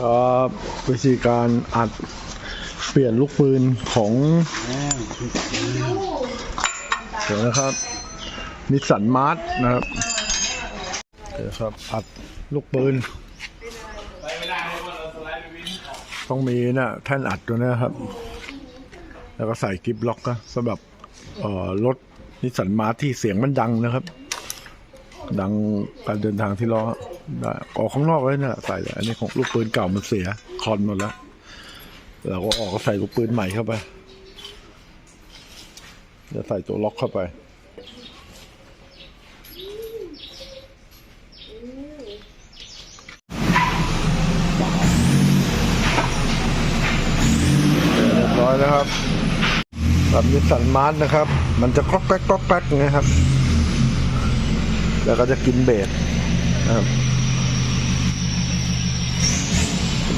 ครับวิธีการอัดเปลี่ยนลูกปืนของเดี๋ยวนะครับนิสสันมาร์ทนะครับเดี๋ยวครับอัดลูกปืน ต้องมีนะแท่นอัดตัวนะครับ แล้วก็ใส่กิฟล็อกนะสำหรับรถนิสสันมาร์ทที่เสียงมันดังนะครับ ดังการเดินทางที่ล้อได้ออกข้างนอกเลยนะใส่เลยอันนี้ของลูกปืนเก่ามันเสียคอนหมดแล้วเราก็ออกใส่ลูกปืนใหม่เข้าไปจะใส่ตัวล็อกเข้าไปเรียบร้อยแล้วครับแบบนิสสันมาร์นะครับ มันจะก๊อกแก๊กก๊อกแก๊กนะครับ แล้วก็จะกินเบสนะครับ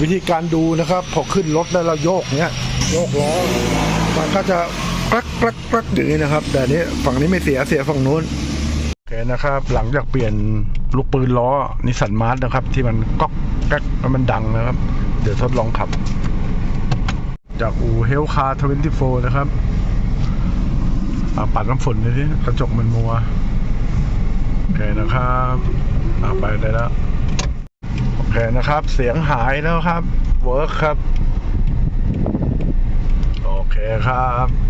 วิธีการดูนะครับ พอขึ้นรถแล้วเราโยกเนี้ยโยกล้อมันก็จะกรักกรักกรักอย่างนี้นะครับ แต่นี้ฝั่งนี้ไม่เสียเสียฝั่งนู้นโอเคนะครับ หลังจากเปลี่ยนลูกปืนล้อนิสสันมาร์ทนะครับ ที่มันก๊อกแก๊กแล้วมันดังนะครับ เดี๋ยวทดลองขับ จากอูเฮลคาร์ทเวนตี้โฟนะครับปัดน้ำฝนเลยที่กระจกมันมัว อเคนะครับอ่าไปได้แล้ว โอเคนะครับ เสียงหายแล้วครับ เวิร์คครับ โอเคครับ